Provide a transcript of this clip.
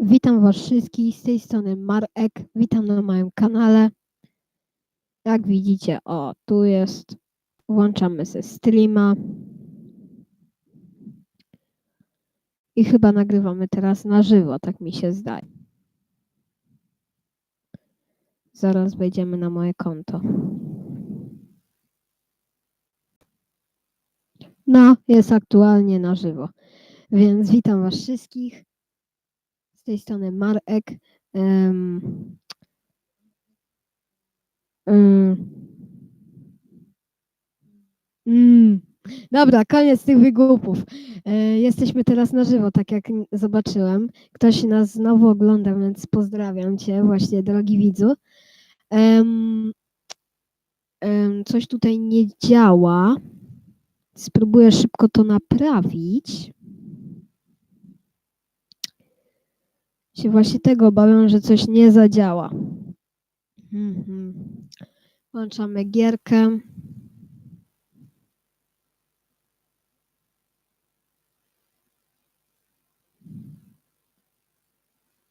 Witam Was wszystkich, z tej strony Marek, witam na moim kanale. Jak widzicie, o, tu jest, włączamy ze streama. I chyba nagrywamy teraz na żywo, tak mi się zdaje. Zaraz wejdziemy na moje konto. No, jest aktualnie na żywo. Więc witam Was wszystkich. Z tej strony Marek. Em, mm, dobra, koniec tych wygłupów. E, jesteśmy teraz na żywo, tak jak zobaczyłem. Ktoś nas znowu ogląda, więc pozdrawiam Cię, właśnie drogi widzu. Em, em, coś tutaj nie działa. Spróbuję szybko to naprawić. Się właśnie tego obawiam, że coś nie zadziała. Mhm. Włączamy gierkę.